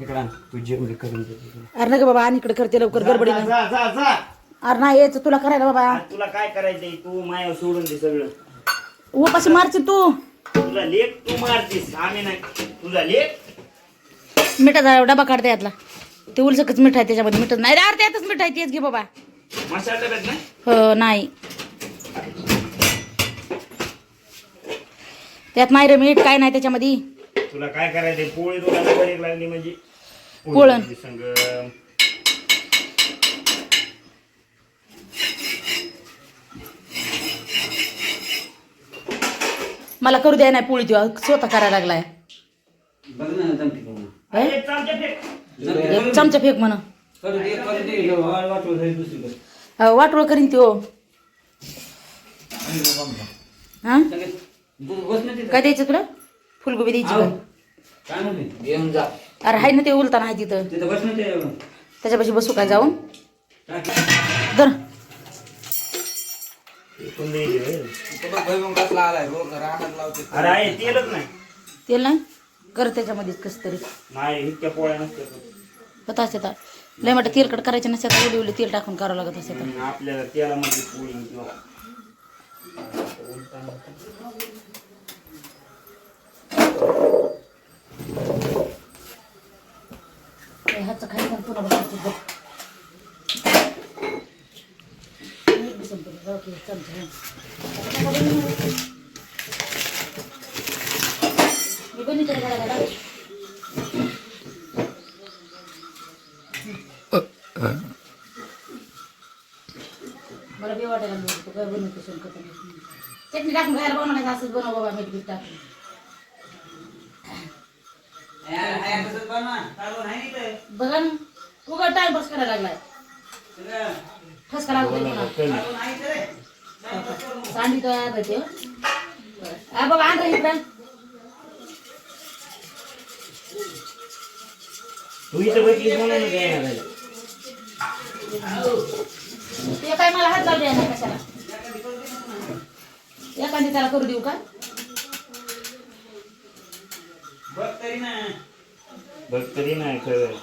इकडं आण. तू जेवण करून दे तिकडे. अरे नाही बाबा आणि इकडे करते लवकर जा, गडबडीनं जा जा जा अरे नाही यायचं तुला करायला बाबा. आज तुला काय करायचंय? तू माया सोडून दे सगळं. उपाशी मारशील तू. तुला लेख तू मारतीस. आम्ही नाही. तुझा लेख मिठाचा डबा काढते यातला. ते उलसकच मिठ आहे त्याच्यामध्ये. मिठ नाही. रे अरे त्यातच मिठ आहे तेच घे बाबा. मसाला डब्यात ना हो नाही. त्यात नाही रे मीठ काय नाही त्याच्यामध्ये. तुला काय करायचंय? पोळी तुला नंबर लागली म्हणजे? पोळी पोळण. संग मला करू द्या नाही पोळी तू स्वतः करायला लागलाय. बघ ना जमते का म्हणून. काय? एक चमचा फेक. एक चमचा फेक म्हण. करू दे करू दे हे वाळ वाटलं तरी दुसरीकडे वाटोळ करीन हा? सगळे तू बस ना तिथं. काय द्यायचं तुला? फुलगोबी द्यायची काय म्हणते? येऊन जा. अरे हाय ना ते उलता नाही तिथं. तिथं बस ना ते. त्याच्यापाशी बसू काय? जाऊन अरे आहे तेलच नाही. तेल नाही? कर त्याच्यामध्येच कस तरी. नाही इतक्या पोळ्या नसत्या होत असते तर. लय मोठं तेलकट करायचे नसते तर उली तेल टाकून करावं लागत असते तर. आपल्याला तेलामध्ये पोळी किंवा ह्याचं खाली खायचं आणि पुन्हा बसायचं बघ. मी मला बी वाटायला लागलं तू काय बनवते शंकर चटणी टाकून खायला बनवायचं असंच बनव बाबा मीठ बीठ टाकून. बघा ना उघड टाइमपास करायला लागलाय सगळं. ठसका लागतोय पुन्हा काढून हाय इथं रे. सांडी तो आहे ते आ बघा आणा इकडं इथं. ते काय मला हात लावले ना कशाला एखादी त्याला करू देऊ का बघ तरी ना बघ तरी नाही खरं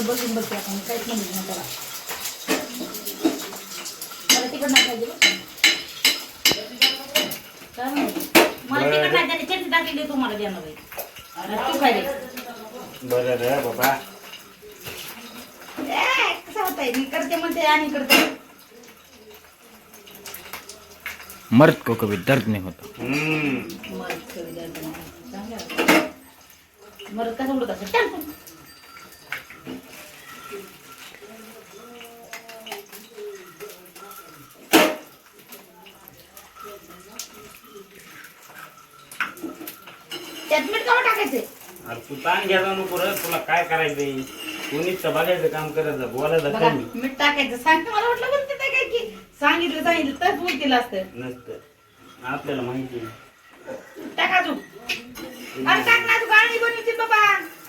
बसून बघते आपण काहीच नाही म्हणत त्याला. मला तिकड नाही पाहिजे बरं. काय म्हणते? मला तिकड नाही त्याने चटणी टाकलेली तुम्हाला देणार आणि तू बरं रे बाबा. मी करते म्हणते आणि करते. मर्द को कभी दर्द नहीं होता हम्म मरत कधी द्यायचं नाही. चांगलं आहे. मरत कसं उडत असं टाकून त्यात मीठ का टाकायचे अरे तू ताण नको रे तुला काय करायचंय कोणीच बघायचं काम करायचं बोलायचं बघा कमी मीठ टाकायचं सांगते मला वाटलं सांगितलं सांगितलं तर बोलतील असतं नसतं. आपल्याला माहिती आहे. टाका तू. अरे टाक ना तू गाणी बनवतील बाबा.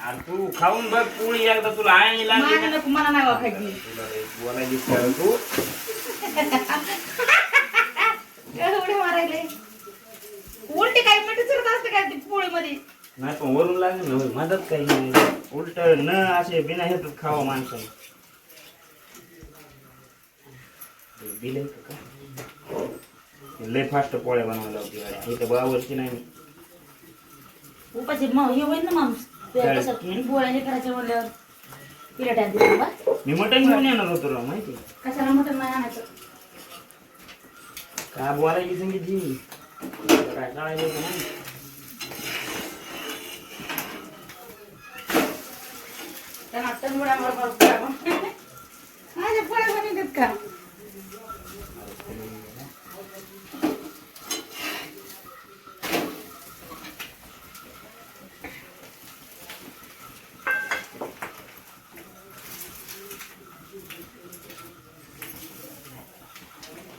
अरे तू खाऊन बघ पोळी एकदा तुला लागली मला ना. नको मला नाही वाखायची. तुला रे बोलायची सवय तू. एवढे मारायले. उलटी काय मीठ चुरत असते काय ती पोळीमध्ये? नाही पण वरून लागेल ना होय. मदत काही नाही. उलट न असे बिना हेतूत खावा माणसाने. दिले का? लय फास्ट पोळ्या बनवायला होती इथं बावरची नाही. मी. उपाची मग हे होईल ना माणूस? कसं गोळ्या हे करायच्या म्हणल्यावर. तिला दिला मी मटण घेऊन येणार होतो राव माहिती? कशाला मटण नाही आणायचं? काय बोलायची सांगितली काय काढायचं नाही त्यांना माझ्या पोळ्या बनवतात का?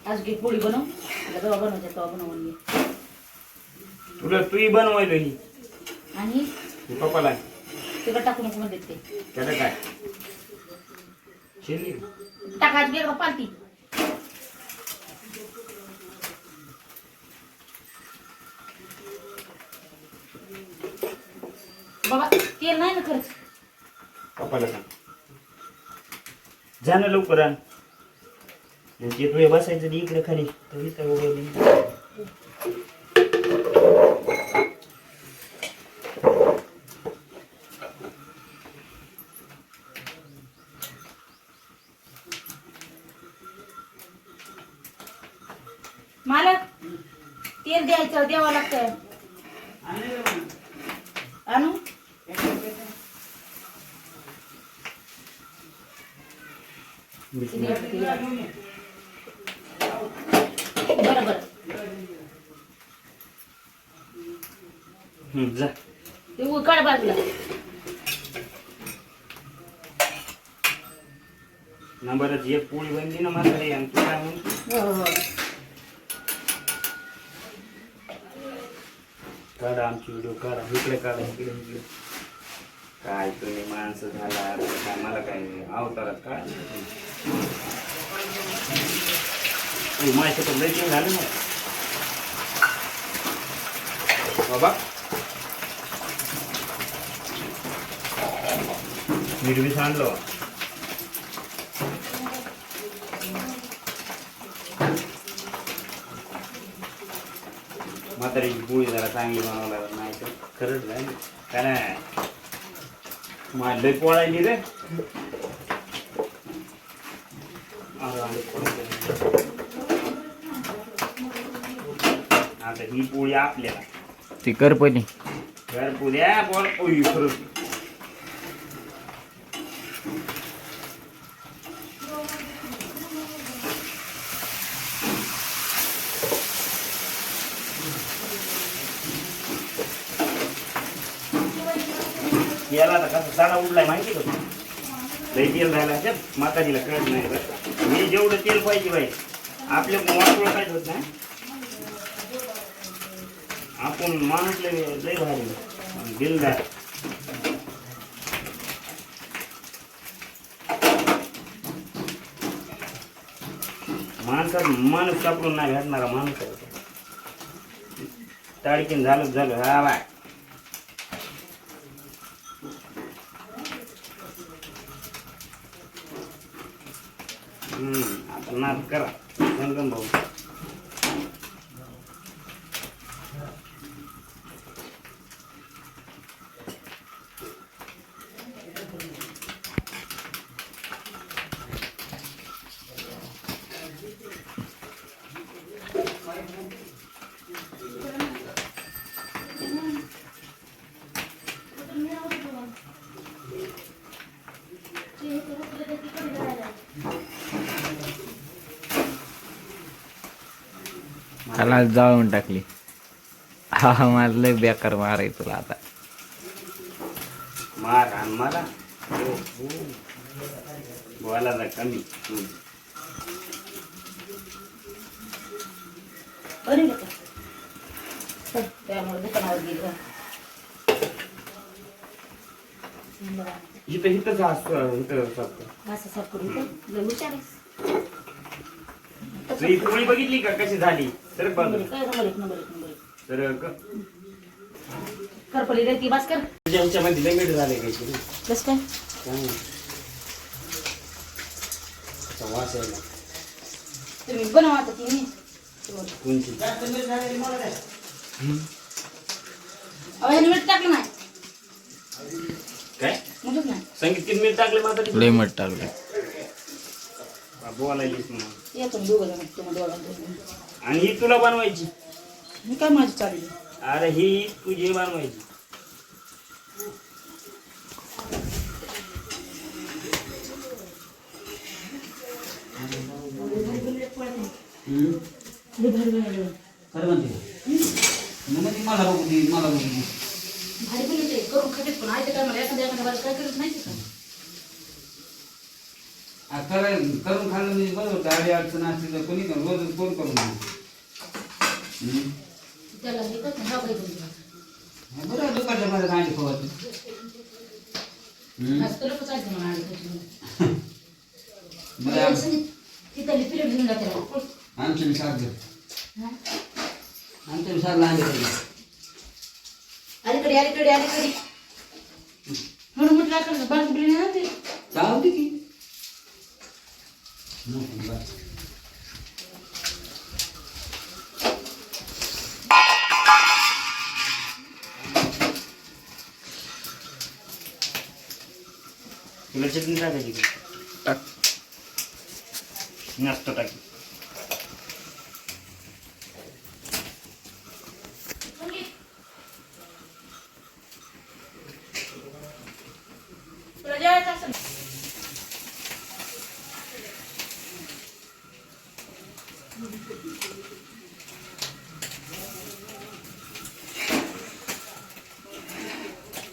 आज घे पोळी बनव. आता जेव्हा बनवायच्या तेव्हा बनवून घे. तुला तूही बनवायलो ही आणि? ही पप्पाला. तिकडे टाकू नको म्हणते ते. त्याला काय? शिरली टाकायची वेगळं पालती. बाबा तेल नाही ना खरंच. पप्पाला सांग. जा ना लवकर आण. म्हणजे तुझ्या बसायचं इकडे खाली. तर इथं उभं मालक तेल द्यायचं द्यावं लागतं आणू बरं बरं हं, जा ते बाजूला पोळी बनली ना आणि तू काय काढा आमची व्हिडिओ काढा. इकडे काढा इकडे इकडे. काय तुम्ही माणसं झाला काय मला काय अवतारात काय? माझ्या तर लय झालं ना बाबा. मीठ बी सांडलो. म्हातारी पोळी जरा चांगली बनवावं लागत नाही तर खरंच नाही. काय नाही. माझ लय पोळायली रे. आता ही पोळी आपल्याला. ती कर पहिली. घर पुऱ्या पोळ पोळी खरंच याला कसा साडा उडलाय माहिती का? लई तेल त्यात माताजीला कळत नाही हे मी जेवढं तेल पाहिजे बाई आपल्या वाटोळ काय होत नाही. आपण माणूस लय भारी. दिलदार. माणसात माणूस सापडून नाही भेटणारा माणूस. ताडकीन झालंच झालं. हा बाय. हम्म आता त्याला जाळून टाकली. हा मला लय बेकार माराय तुला आता. मार आणि मला. हो, हो. बोलायला कमी. त्यामुळे दुकानावर गेली. इथं इथंच असतं इथं असतं असं साफ करून. ही पोळी बघितली का? कशी झाली? तर बघ. एक, काय नंबर एक, नंबर एक, नंबर एक. तर करपली रे ती बास कर. ह्याच्यामध्ये लय मीठ झाले काहीतरी कस काय काय? माहिती. असा वास यायला तुम्ही बनवा आता ती. मी कोणची जास्त मीठ ह्याने टाकलं नाही. काय? म्हणत नाही. संगीत किती मीठ टाकले मात्र लय मट टाकलं. बोलायलीस मग दोघं जण दोघांना आणि ही तुला बनवायची? मी काय माझी चालली अरे ही तुझी बनवायची. हम्म. खरं म्हणते. मग ती मला बघू दे मला बघू दे. भारी पण येते करून खातेच पण आहे काय मला एखाद्या एखाद्या बाजू काय करत नाही का कराय- करून खाल्लं म्हणजे बरोबर गाडी अडचण असली तर कोणी करून रोज कोण करून बरं दुपारच्या माझ्या कांडी खवायचं. आमच्या मी साथ आमच्या मी साथ लहान अलीकडे अलीकडे अलीकडे. म्हणून म्हटलं बिर्याणी ना ती? चालते की. मोठी बात. तुला चटणी टाकायची का? टाक. मस्त टाकी तुला जेवायचं असेल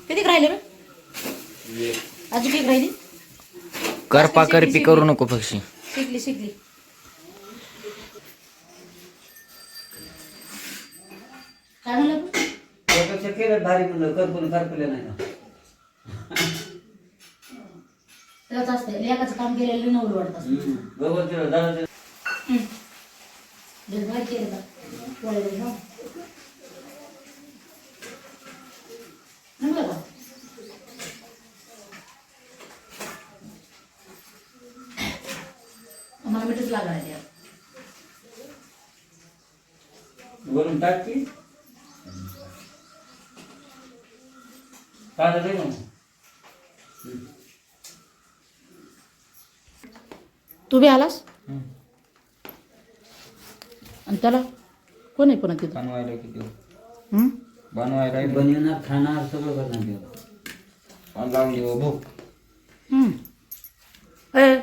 किती राहिले रे अजून किती राहिली करपा करपी करू नको पक्षी शिकली शिकली काय म्हणलं? त्यापेक्षा केलं भारी म्हणलं करपून करपलं नाही ना त्याच असते लेखाचं काम केलेलं नवल वाटत असतं हम्म. केलं का पोळ्या बिळ्या ना. जमलं का? मीठच लागणार. वरून टाक की. काय झालं मग. तू बी आलास? आणि त्याला कोण आहे पुन्हा तिथं? बनवायला किती? हं? बनवायला बनवणार खाणार सगळं करणार तिला लावली हो भूक हं. ए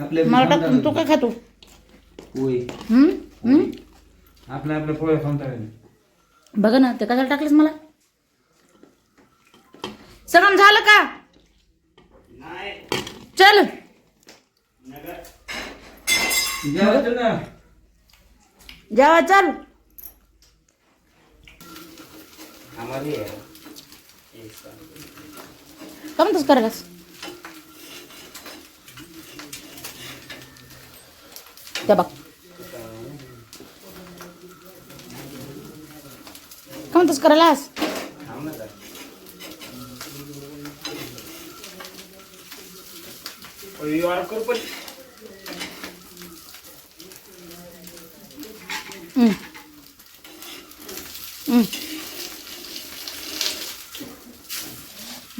आपल्या मला टाकून तू काय खातो? होय. हं? हं? आपल्या आपल्या पोळ्या खाऊन बघा ना ते कशाला टाकलंस मला? सगळं झालं का? नाही. चल. नगर जेवायचं ना. जेवा चल. आम्हाला ये. का म्हणतोस करायलास? त्या बघ का म्हणतोस करायलास.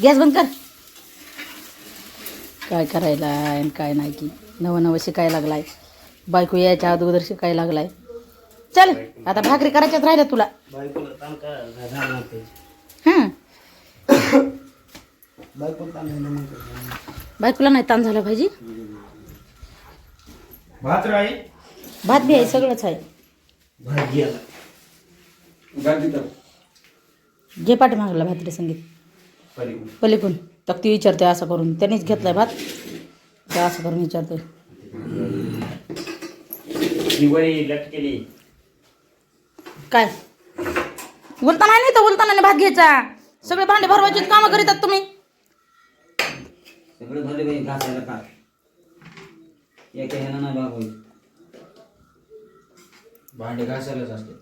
गॅस बंद कर काय करायला काय नाही की नवं नवं शिकायला लागलाय बायको यायच्या अगोदर शिकायला लागलाय. चल आता भाकरी करायच्याच राहिल्या तुला. बायकोला ताण का झालं नव्हतं. हां. बायकोला ताण झालं. बायकोला नाही ताण झाला पाहिजे? भात राही भात बी आहे सगळंच आहे. भाजी आला गाडी तर. घे पाठी मागला भात संगीत. पलीकडून. पलीकडून. तर ती विचारते असं करून. त्यांनीच घेतलाय भात. असं करून विचारते लटकेली काय? बोलताना नाही तर बोलताना नाही भात घ्यायचा. सगळे भांडे भरवायचे कामं करीतात तुम्ही. सगळं झाले बाई घासायला का एका ह्यानं नाही भाग होईल भांडे घासायलाच असते.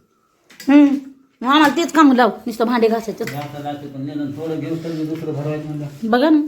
हम्म. मग आम्हाला तेच काम लाव. नुसतं भांडे घासायचं लागते पण थोडं घेऊ तर दुसरं भरवायचं म्हणलं. बघा ना.